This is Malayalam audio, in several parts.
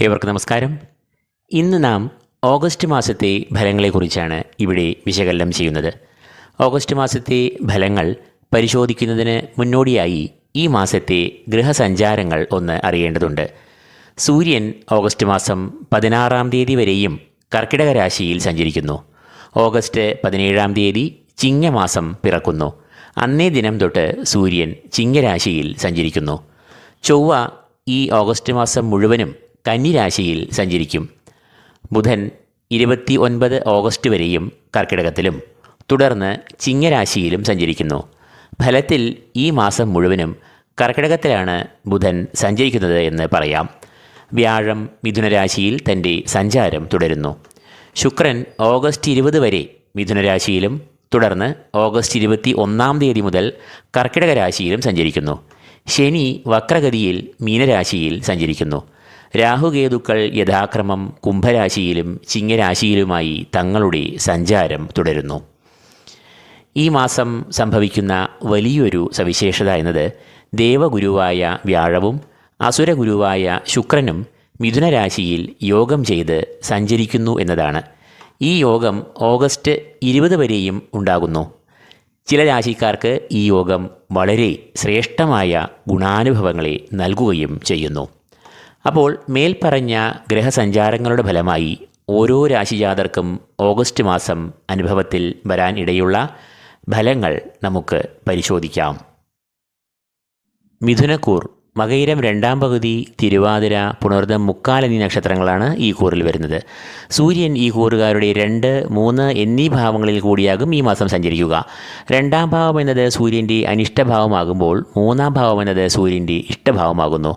ഏവർക്കും നമസ്കാരം. ഇന്ന് നാം ഓഗസ്റ്റ് മാസത്തെ ഫലങ്ങളെക്കുറിച്ചാണ് ഇവിടെ വിശകലനം ചെയ്യുന്നത്. ഓഗസ്റ്റ് മാസത്തെ ഫലങ്ങൾ പരിശോധിക്കുന്നതിന് മുന്നോടിയായി ഈ മാസത്തെ ഗൃഹസഞ്ചാരങ്ങൾ ഒന്ന് അറിയേണ്ടതുണ്ട്. സൂര്യൻ ഓഗസ്റ്റ് മാസം പതിനാറാം തീയതി വരെയും കർക്കിടക രാശിയിൽ സഞ്ചരിക്കുന്നു. ഓഗസ്റ്റ് പതിനേഴാം തീയതി ചിങ്ങമാസം പിറക്കുന്നു. അന്നേ ദിനം തൊട്ട് സൂര്യൻ ചിങ്ങരാശിയിൽ സഞ്ചരിക്കുന്നു. ചൊവ്വ ഈ ഓഗസ്റ്റ് മാസം മുഴുവനും കന്നിരാശിയിൽ സഞ്ചരിക്കും. ബുധൻ ഇരുപത്തി ഒൻപത് ഓഗസ്റ്റ് വരെയും കർക്കിടകത്തിലും തുടർന്ന് ചിങ്ങരാശിയിലും സഞ്ചരിക്കുന്നു. ഫലത്തിൽ ഈ മാസം മുഴുവനും കർക്കിടകത്തിലാണ് ബുധൻ സഞ്ചരിക്കുന്നത് എന്ന് പറയാം. വ്യാഴം മിഥുനരാശിയിൽ തന്റെ സഞ്ചാരം തുടരുന്നു. ശുക്രൻ ഓഗസ്റ്റ് ഇരുപത് വരെ മിഥുനരാശിയിലും തുടർന്ന് ഓഗസ്റ്റ് ഇരുപത്തി ഒന്നാം തീയതി മുതൽ കർക്കിടക രാശിയിലും സഞ്ചരിക്കുന്നു. ശനി വക്രഗതിയിൽ മീനരാശിയിൽ സഞ്ചരിക്കുന്നു. രാഹുകേതുക്കൾ യഥാക്രമം കുംഭരാശിയിലും ചിങ്ങരാശിയിലുമായി തങ്ങളുടെ സഞ്ചാരം തുടരുന്നു. ഈ മാസം സംഭവിക്കുന്ന വലിയൊരു സവിശേഷത എന്നത് ദേവഗുരുവായ വ്യാഴവും അസുരഗുരുവായ ശുക്രനും മിഥുനരാശിയിൽ യോഗം ചെയ്ത് സഞ്ചരിക്കുന്നു എന്നതാണ്. ഈ യോഗം ഓഗസ്റ്റ് ഇരുപത് വരെയും ഉണ്ടാകുന്നു. ചില രാശിക്കാർക്ക് ഈ യോഗം വളരെ ശ്രേഷ്ഠമായ ഗുണാനുഭവങ്ങളെ നൽകുകയും ചെയ്യുന്നു. അപ്പോൾ മേൽപ്പറഞ്ഞ ഗ്രഹസഞ്ചാരങ്ങളുടെ ഫലമായി ഓരോ രാശിജാതർക്കും ഓഗസ്റ്റ് മാസം അനുഭവത്തിൽ വരാൻ ഇടയുള്ള ഫലങ്ങൾ നമുക്ക് പരിശോധിക്കാം. മിഥുനക്കൂർ മകയിരം രണ്ടാം പകുതി തിരുവാതിര പുണർദം മുക്കാൽ എന്നീ നക്ഷത്രങ്ങളാണ് ഈ കൂറിൽ വരുന്നത്. സൂര്യൻ ഈ കൂറുകാരുടെ രണ്ട് മൂന്ന് എന്നീ ഭാവങ്ങളിൽ കൂടിയാകും ഈ മാസം സഞ്ചരിക്കുക. രണ്ടാം ഭാവം എന്നത് സൂര്യന്റെ അനിഷ്ടഭാവമാകുമ്പോൾ മൂന്നാം ഭാവം എന്നത് സൂര്യന്റെ ഇഷ്ടഭാവമാകുന്നു.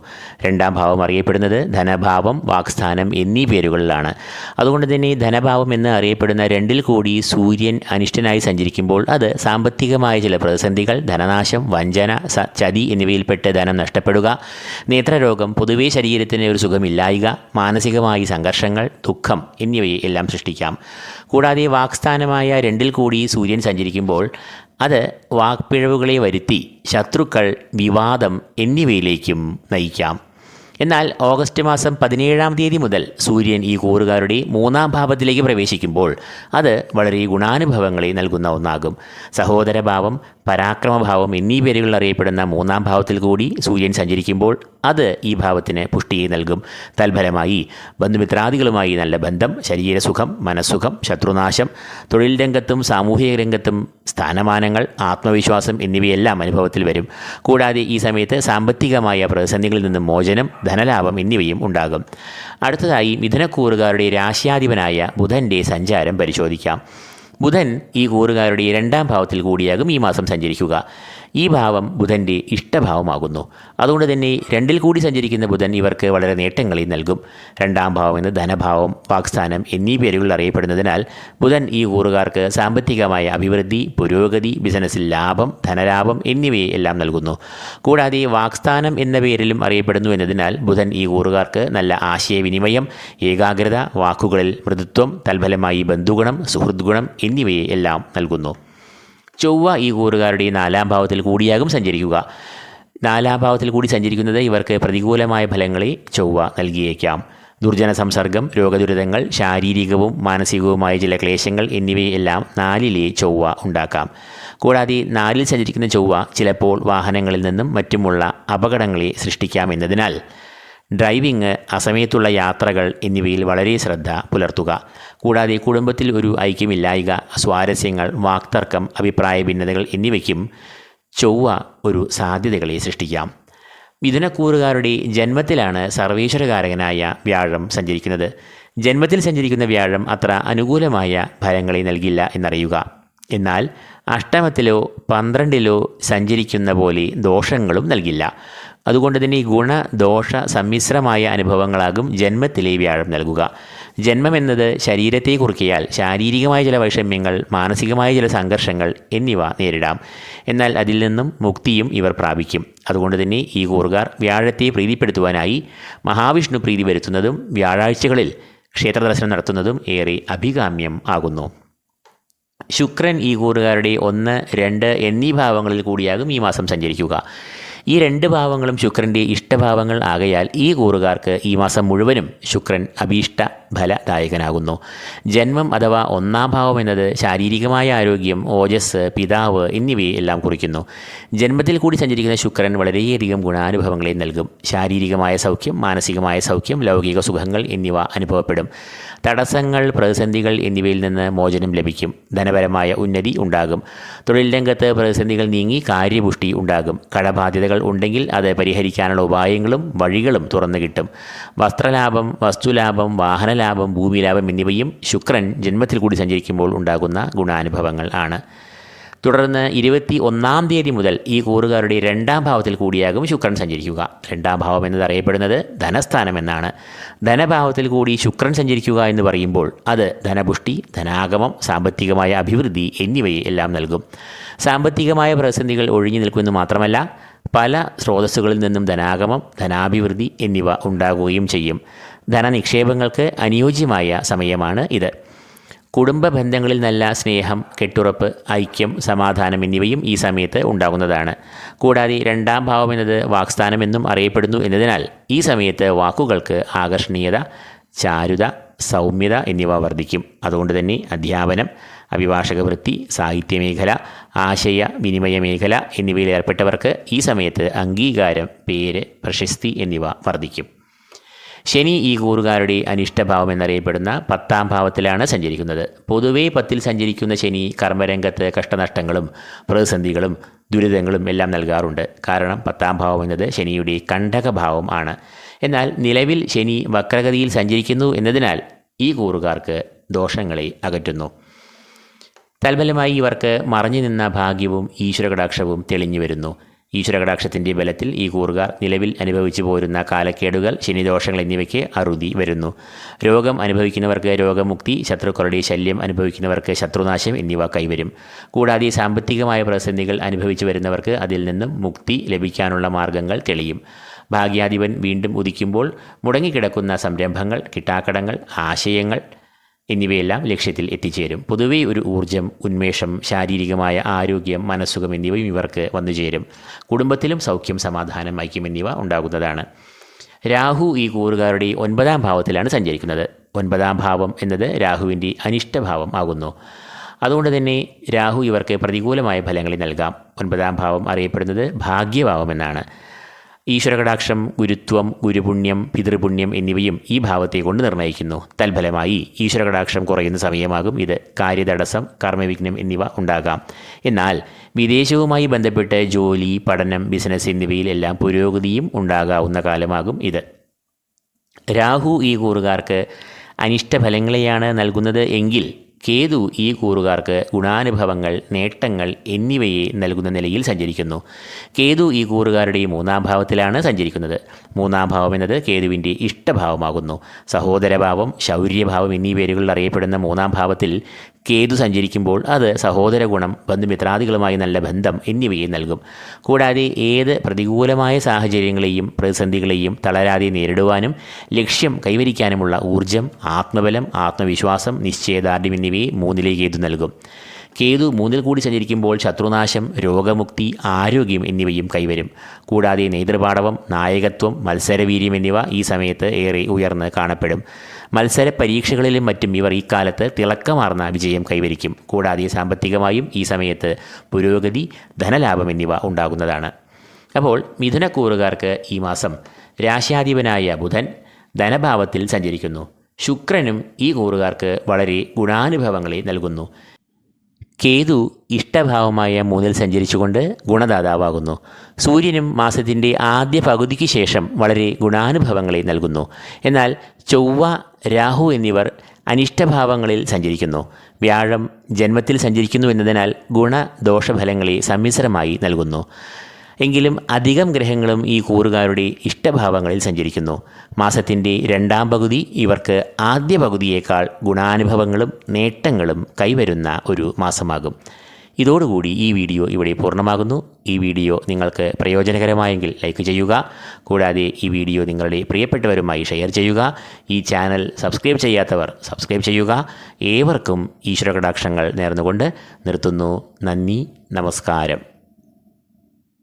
രണ്ടാം ഭാവം അറിയപ്പെടുന്നത് ധനഭാവം വാക്സ്ഥാനം എന്നീ പേരുകളിലാണ്. അതുകൊണ്ട് തന്നെ ധനഭാവം എന്ന് അറിയപ്പെടുന്ന രണ്ടിൽ കൂടി സൂര്യൻ അനിഷ്ടനായി സഞ്ചരിക്കുമ്പോൾ അത് സാമ്പത്തികമായ ചില പ്രതിസന്ധികൾ ധനനാശം വഞ്ചന ചതി എന്നിവയിൽപ്പെട്ട് ധനം നഷ്ടപ്പെടുക നേത്രരോഗം പൊതുവെ ശരീരത്തിന് ഒരു സുഖമില്ലായ്ക മാനസികമായി സംഘർഷങ്ങൾ ദുഃഖം എന്നിവയെ എല്ലാം സൃഷ്ടിക്കാം. കൂടാതെ വാക്സ്ഥാനമായ രണ്ടിൽ കൂടി സൂര്യൻ സഞ്ചരിക്കുമ്പോൾ അത് വാക്പിഴവുകളെ വരുത്തി ശത്രുക്കൾ വിവാദം എന്നിവയിലേക്കും നയിക്കാം. എന്നാൽ ഓഗസ്റ്റ് മാസം പതിനേഴാം തീയതി മുതൽ സൂര്യൻ ഈ കൂറുകാരുടെ മൂന്നാം ഭാവത്തിലേക്ക് പ്രവേശിക്കുമ്പോൾ അത് വളരെ ഗുണാനുഭവങ്ങളെ നൽകുന്ന ഒന്നാകും. സഹോദരഭാവം പരാക്രമഭാവം എന്നീ പേരുകളിൽ അറിയപ്പെടുന്ന മൂന്നാം ഭാവത്തിൽ കൂടി സൂര്യൻ സഞ്ചരിക്കുമ്പോൾ അത് ഈ ഭാവത്തിന് പുഷ്ടിയെ നൽകും. തൽഫലമായി ബന്ധുമിത്രാദികളുമായി നല്ല ബന്ധം ശരീരസുഖം മനസ്സുഖം ശത്രുനാശം തൊഴിൽ രംഗത്തും സാമൂഹിക രംഗത്തും സ്ഥാനമാനങ്ങൾ ആത്മവിശ്വാസം എന്നിവയെല്ലാം അനുഭവത്തിൽ വരും. കൂടാതെ ഈ സമയത്ത് സാമ്പത്തികമായ പ്രതിസന്ധികളിൽ നിന്നും മോചനം ധനലാഭം എന്നിവയും ഉണ്ടാകും. അടുത്തതായി മിഥുനക്കൂറുകാരുടെ രാശ്യാധിപനായ ബുധന്റെ സഞ്ചാരം പരിശോധിക്കാം. ബുധൻ ഈ കൂറുകാരുടെ രണ്ടാം ഭാവത്തിൽ കൂടിയാകും ഈ മാസം സഞ്ചരിക്കുക. ഈ ഭാവം ബുധന്റെ ഇഷ്ടഭാവമാകുന്നു. അതുകൊണ്ട് തന്നെ രണ്ടിൽ കൂടി സഞ്ചരിക്കുന്ന ബുധൻ ഇവർക്ക് വളരെ നേട്ടങ്ങളെ നൽകും. രണ്ടാം ഭാവം എന്ന് ധനഭാവം വാക്സ്ഥാനം എന്നീ പേരുകളിൽ അറിയപ്പെടുന്നതിനാൽ ബുധൻ ഈ കൂറുകാർക്ക് സാമ്പത്തികമായ അഭിവൃദ്ധി പുരോഗതി ബിസിനസ്സിൽ ലാഭം ധനലാഭം എന്നിവയെ എല്ലാം നൽകുന്നു. കൂടാതെ വാക്സ്ഥാനം എന്ന പേരിലും അറിയപ്പെടുന്നു എന്നതിനാൽ ബുധൻ ഈ കൂറുകാർക്ക് നല്ല ആശയവിനിമയം ഏകാഗ്രത വാക്കുകളിൽ മൃദുത്വം തൽഫലമായി ബന്ധുഗുണം സുഹൃദ്ഗുണം എന്നിവയെ എല്ലാം നൽകുന്നു. ചൊവ്വ ഈ കൂറുകാരുടെ നാലാം ഭാവത്തിൽ കൂടിയാകും സഞ്ചരിക്കുക. നാലാം ഭാവത്തിൽ കൂടി സഞ്ചരിക്കുന്നത് ഇവർക്ക് പ്രതികൂലമായ ഫലങ്ങളെ ചൊവ്വ നൽകിയേക്കാം. ദുർജന സംസർഗം രോഗദുരിതങ്ങൾ ശാരീരികവും മാനസികവുമായ ചില ക്ലേശങ്ങൾ എന്നിവയെല്ലാം നാലിലെ ചൊവ്വ ഉണ്ടാക്കാം. കൂടാതെ നാലിൽ സഞ്ചരിക്കുന്ന ചൊവ്വ ചിലപ്പോൾ വാഹനങ്ങളിൽ നിന്നും മറ്റുമുള്ള അപകടങ്ങളെ സൃഷ്ടിക്കാം എന്നതിനാൽ ഡ്രൈവിംഗ് അസമയത്തുള്ള യാത്രകൾ എന്നിവയിൽ വളരെ ശ്രദ്ധ പുലർത്തുക. കൂടാതെ കുടുംബത്തിൽ ഒരു ഐക്യമില്ലായ്ക സ്വാരസ്യങ്ങൾ വാക്തർക്കം അഭിപ്രായ ഭിന്നതകൾ എന്നിവയ്ക്കും ചൊവ്വ ഒരു സാധ്യതകളെ സൃഷ്ടിക്കാം. മിഥുനക്കൂറുകാരുടെ ജന്മത്തിലാണ് സർവേശ്വരകാരകനായ വ്യാഴം സഞ്ചരിക്കുന്നത്. ജന്മത്തിൽ സഞ്ചരിക്കുന്ന വ്യാഴം അത്ര അനുകൂലമായ ഫലങ്ങളെ നൽകില്ല എന്നറിയുക. എന്നാൽ അഷ്ടമത്തിലോ പന്ത്രണ്ടിലോ സഞ്ചരിക്കുന്ന പോലെ ദോഷങ്ങളും നൽകില്ല. അതുകൊണ്ട് തന്നെ ഈ ഗുണ ദോഷ സമ്മിശ്രമായ അനുഭവങ്ങളാകും ജന്മത്തിലെ വ്യാഴം നൽകുക. ജന്മം എന്നത് ശരീരത്തെ കുറിക്കിയാൽ ശാരീരികമായ ചില വൈഷമ്യങ്ങൾ മാനസികമായ ചില സംഘർഷങ്ങൾ എന്നിവ നേരിടാം. എന്നാൽ അതിൽ നിന്നും മുക്തിയും ഇവർ പ്രാപിക്കും. അതുകൊണ്ട് തന്നെ ഈ കൂറുകാർ വ്യാഴത്തെ പ്രീതിപ്പെടുത്തുവാനായി മഹാവിഷ്ണു പ്രീതി വരുത്തുന്നതും വ്യാഴാഴ്ചകളിൽ ക്ഷേത്രദർശനം നടത്തുന്നതും ഏറെ അഭികാമ്യം ആകുന്നു. ശുക്രൻ ഈ കൂറുകാരുടെ ഒന്ന് രണ്ട് എന്നീ ഭാവങ്ങളിൽ കൂടിയാകും ഈ മാസം സഞ്ചരിക്കുക. ഈ രണ്ട് ഭാവങ്ങളും ശുക്രന്റെ ഇഷ്ടഭാവങ്ങൾ ആകയാൽ ഈ കൂറുകാർക്ക് ഈ മാസം മുഴുവനും ശുക്രൻ അഭീഷ്ട ഫലദായകനാകുന്നു. ജന്മം അഥവാ ഒന്നാം ഭാവം എന്നത് ശാരീരികമായ ആരോഗ്യം ഓജസ് പിതാവ് എന്നിവയെ എല്ലാം കുറിക്കുന്നു. ജന്മത്തിൽ കൂടി സഞ്ചരിക്കുന്ന ശുക്രൻ വളരെയധികം ഗുണാനുഭവങ്ങളെ നൽകും. ശാരീരികമായ സൗഖ്യം മാനസികമായ സൗഖ്യം ലൗകിക സുഖങ്ങൾ എന്നിവ അനുഭവപ്പെടും. തടസ്സങ്ങൾ പ്രതിസന്ധികൾ എന്നിവയിൽ നിന്ന് മോചനം ലഭിക്കും. ധനപരമായ ഉന്നതി ഉണ്ടാകും. തൊഴിൽ രംഗത്ത് പ്രതിസന്ധികൾ നീങ്ങി കാര്യപുഷ്ടി ഉണ്ടാകും. കടബാധ്യതകൾ ഉണ്ടെങ്കിൽ അത് പരിഹരിക്കാനുള്ള ഉപായങ്ങളും വഴികളും തുറന്നു കിട്ടും. വസ്ത്രലാഭം വസ്തുലാഭം വാഹനലാഭം ഭൂമിലാഭം എന്നിവയും ശുക്രൻ ജന്മത്തിൽ കൂടി സഞ്ചരിക്കുമ്പോൾ ഉണ്ടാകുന്ന ഗുണാനുഭവങ്ങൾ ആണ്. തുടർന്ന് ഇരുപത്തി ഒന്നാം തീയതി മുതൽ ഈ കൂറുകാരുടെ രണ്ടാം ഭാവത്തിൽ കൂടിയാകും ശുക്രൻ സഞ്ചരിക്കുക. രണ്ടാം ഭാവം എന്നതറിയപ്പെടുന്നത് ധനസ്ഥാനം എന്നാണ്. ധനഭാവത്തിൽ കൂടി ശുക്രൻ സഞ്ചരിക്കുക എന്ന് പറയുമ്പോൾ അത് ധനപുഷ്ടി ധനാഗമം സാമ്പത്തികമായ അഭിവൃദ്ധി എന്നിവയെ എല്ലാം നൽകും. സാമ്പത്തികമായ പ്രതിസന്ധികൾ ഒഴിഞ്ഞു നിൽക്കുമെന്ന് മാത്രമല്ല പല സ്രോതസ്സുകളിൽ നിന്നും ധനാഗമം ധനാഭിവൃദ്ധി എന്നിവ ഉണ്ടാകുകയും ചെയ്യും. ധനനിക്ഷേപങ്ങൾക്ക് അനുയോജ്യമായ സമയമാണ് ഇത്. കുടുംബ ബന്ധങ്ങളിൽ നല്ല സ്നേഹം കെട്ടുറപ്പ് ഐക്യം സമാധാനം എന്നിവയും ഈ സമയത്ത് ഉണ്ടാകുന്നതാണ് കൂടാതെ രണ്ടാം ഭാവം എന്നത് വാക്സ്ഥാനമെന്നും അറിയപ്പെടുന്നു എന്നതിനാൽ ഈ സമയത്ത് വാക്കുകൾക്ക് ആകർഷണീയത ചാരുത സൗമ്യത എന്നിവ വർദ്ധിക്കും. അതുകൊണ്ട് തന്നെ അധ്യാപനം അഭിഭാഷക വൃത്തി സാഹിത്യമേഖല ആശയ വിനിമയ മേഖല എന്നിവയിൽ ഏർപ്പെട്ടവർക്ക് ഈ സമയത്ത് അംഗീകാരം പേര് പ്രശസ്തി എന്നിവ വർദ്ധിക്കും. ശനി ഈ കൂറുകാരുടെ അനിഷ്ടഭാവം എന്നറിയപ്പെടുന്ന പത്താം ഭാവത്തിലാണ് സഞ്ചരിക്കുന്നത്. പൊതുവേ പത്തിൽ സഞ്ചരിക്കുന്ന ശനി കർമ്മരംഗത്ത് കഷ്ടനഷ്ടങ്ങളും പ്രതിസന്ധികളും ദുരിതങ്ങളും എല്ലാം നൽകാറുണ്ട്. കാരണം പത്താം ഭാവം എന്നത് ശനിയുടെ കണ്ടകഭാവം ആണ്. എന്നാൽ നിലവിൽ ശനി വക്രഗതിയിൽ സഞ്ചരിക്കുന്നു എന്നതിനാൽ ഈ കൂറുകാർക്ക് ദോഷങ്ങളെ അകറ്റുന്നു. തൽഫലമായി ഇവർക്ക് മറഞ്ഞു നിന്ന ഭാഗ്യവും ഈശ്വരകടാക്ഷവും തെളിഞ്ഞു വരുന്നു. ഈശ്വരകടാക്ഷത്തിന്റെ ബലത്തിൽ ഈ കൂറുകാർ നിലവിൽ അനുഭവിച്ചു പോരുന്ന കാലക്കേടുകൾ ശനിദോഷങ്ങൾ എന്നിവയ്ക്ക് അറുതി വരുന്നു. രോഗം അനുഭവിക്കുന്നവർക്ക് രോഗമുക്തി ശത്രുക്കളുടെ ശല്യം അനുഭവിക്കുന്നവർക്ക് ശത്രുനാശം എന്നിവ കൈവരും. കൂടാതെ സാമ്പത്തികമായ പ്രതിസന്ധികൾ അനുഭവിച്ചു വരുന്നവർക്ക് അതിൽ നിന്നും മുക്തി ലഭിക്കാനുള്ള മാർഗങ്ങൾ തെളിയും. ഭാഗ്യാധിപൻ വീണ്ടും ഉദിക്കുമ്പോൾ മുടങ്ങിക്കിടക്കുന്ന സംരംഭങ്ങൾ കിട്ടാക്കടങ്ങൾ ആശയങ്ങൾ എന്നിവയെല്ലാം ലക്ഷ്യത്തിൽ എത്തിച്ചേരും. പൊതുവേ ഒരു ഊർജം ഉന്മേഷം ശാരീരികമായ ആരോഗ്യം മനസ്സുഖം എന്നിവയും ഇവർക്ക് വന്നുചേരും കുടുംബത്തിലും സൗഖ്യം സമാധാനം ഐക്യം എന്നിവ ഉണ്ടാകുന്നതാണ്. രാഹു ഈ കൂറുകാരുടെ ഒൻപതാം ഭാവത്തിലാണ് സഞ്ചരിക്കുന്നത്. ഒൻപതാം ഭാവം എന്നത് രാഹുവിന്റെ അനിഷ്ടഭാവം ആകുന്നു. അതുകൊണ്ട് തന്നെ രാഹു ഇവർക്ക് പ്രതികൂലമായ ഫലങ്ങളെ നൽകാം. ഒൻപതാം ഭാവം അറിയപ്പെടുന്നത് ഭാഗ്യഭാവം എന്നാണ്. ഈശ്വരകടാക്ഷം ഗുരുത്വം ഗുരുപുണ്യം പിതൃപുണ്യം എന്നിവയും ഈ ഭാവത്തെ കൊണ്ട് നിർണയിക്കുന്നു തൽഫലമായി ഈശ്വരകടാക്ഷം കുറയുന്ന സമയമാകും ഇത്. കാര്യതടസ്സം കർമ്മവിഘ്നം എന്നിവ ഉണ്ടാകാം. എന്നാൽ വിദേശവുമായി ബന്ധപ്പെട്ട് ജോലി പഠനം ബിസിനസ് എന്നിവയിലെല്ലാം പുരോഗതിയും ഉണ്ടാകാവുന്ന കാലമാകും ഇത്. രാഹു ഈ കൂറുകാർക്ക് അനിഷ്ടഫലങ്ങളെയാണ് നൽകുന്നത് എങ്കിൽ കേതു ഈ കൂറുകാർക്ക് ഗുണാനുഭവങ്ങൾ നേട്ടങ്ങൾ എന്നിവയെ നൽകുന്ന നിലയിൽ സഞ്ചരിക്കുന്നു. കേതു ഈ കൂറുകാരുടെ മൂന്നാം ഭാവത്തിലാണ് സഞ്ചരിക്കുന്നത്. മൂന്നാം ഭാവം എന്നത് കേതുവിന്റെ ഇഷ്ടഭാവമാകുന്നു. സഹോദരഭാവം ശൗര്യഭാവം എന്നീ പേരുകളിൽ അറിയപ്പെടുന്ന മൂന്നാം ഭാവത്തിൽ കേതു സഞ്ചരിക്കുമ്പോൾ അത് സഹോദര ഗുണം ബന്ധുമിത്രാദികളുമായി നല്ല ബന്ധം എന്നിവയെ നൽകും. കൂടാതെ ഏത് പ്രതികൂലമായ സാഹചര്യങ്ങളെയും പ്രതിസന്ധികളെയും തളരാതെ നേരിടുവാനും ലക്ഷ്യം കൈവരിക്കാനുമുള്ള ഊർജം ആത്മബലം ആത്മവിശ്വാസം നിശ്ചയദാർഢ്യം എന്നിവയെ മൂന്നിലേക്ക് ഏതു നൽകും. കേതു മൂന്നിൽ കൂടി സഞ്ചരിക്കുമ്പോൾ ശത്രുനാശം രോഗമുക്തി ആരോഗ്യം എന്നിവയും കൈവരും. കൂടാതെ നേതൃപാടവം നായകത്വം മത്സരവീര്യം എന്നിവ ഈ സമയത്ത് ഏറെ ഉയർന്ന് കാണപ്പെടും. മത്സര പരീക്ഷകളിലും മറ്റും ഇവർ ഈ കാലത്ത് തിളക്കമാർന്ന വിജയം കൈവരിക്കും. കൂടാതെ സാമ്പത്തികമായും ഈ സമയത്ത് പുരോഗതി ധനലാഭം എന്നിവ ഉണ്ടാകുന്നതാണ്. അപ്പോൾ മിഥുനക്കൂറുകാർക്ക് ഈ മാസം രാശ്യാധിപനായ ബുധൻ ധനഭാവത്തിൽ സഞ്ചരിക്കുന്നു. ശുക്രനും ഈ കൂറുകാർക്ക് വളരെ ഗുണാനുഭവങ്ങളെ നൽകുന്നു. കേതു ഇഷ്ടഭാവമായ മൂന്നിൽ സഞ്ചരിച്ചുകൊണ്ട് ഗുണദാതാവാകുന്നു. സൂര്യനും മാസത്തിന്റെ ആദ്യ പകുതിക്ക് ശേഷം വളരെ ഗുണാനുഭവങ്ങളെ നൽകുന്നു. എന്നാൽ ചൊവ്വ രാഹു എന്നിവർ അനിഷ്ടഭാവങ്ങളിൽ സഞ്ചരിക്കുന്നു. വ്യാഴം ജന്മത്തിൽ സഞ്ചരിക്കുന്നു എന്നതിനാൽ ഗുണദോഷഫലങ്ങളെ സമ്മിശ്രമായി നൽകുന്നു. എങ്കിലും അധികം ഗ്രഹങ്ങളും ഈ കൂറുകാരുടെ ഇഷ്ടഭാവങ്ങളിൽ സഞ്ചരിക്കുന്നു. മാസത്തിന്റെ രണ്ടാം പകുതി ഇവർക്ക് ആദ്യ പകുതിയേക്കാൾ ഗുണാനുഭവങ്ങളും നേട്ടങ്ങളും കൈവരുന്ന ഒരു മാസമാകും. ഇതോടുകൂടി ഈ വീഡിയോ ഇവിടെ പൂർണമാകുന്നു. ഈ വീഡിയോ നിങ്ങൾക്ക് പ്രയോജനകരമായെങ്കിൽ ലൈക്ക് ചെയ്യുക. കൂടാതെ ഈ വീഡിയോ നിങ്ങളുടെ പ്രിയപ്പെട്ടവരുമായി ഷെയർ ചെയ്യുക. ഈ ചാനൽ സബ്സ്ക്രൈബ് ചെയ്യാത്തവർ സബ്സ്ക്രൈബ് ചെയ്യുക. ഏവർക്കും ഈശ്വരകടാക്ഷങ്ങൾ നേർന്നുകൊണ്ട് നിർത്തുന്നു. നന്ദി നമസ്കാരം.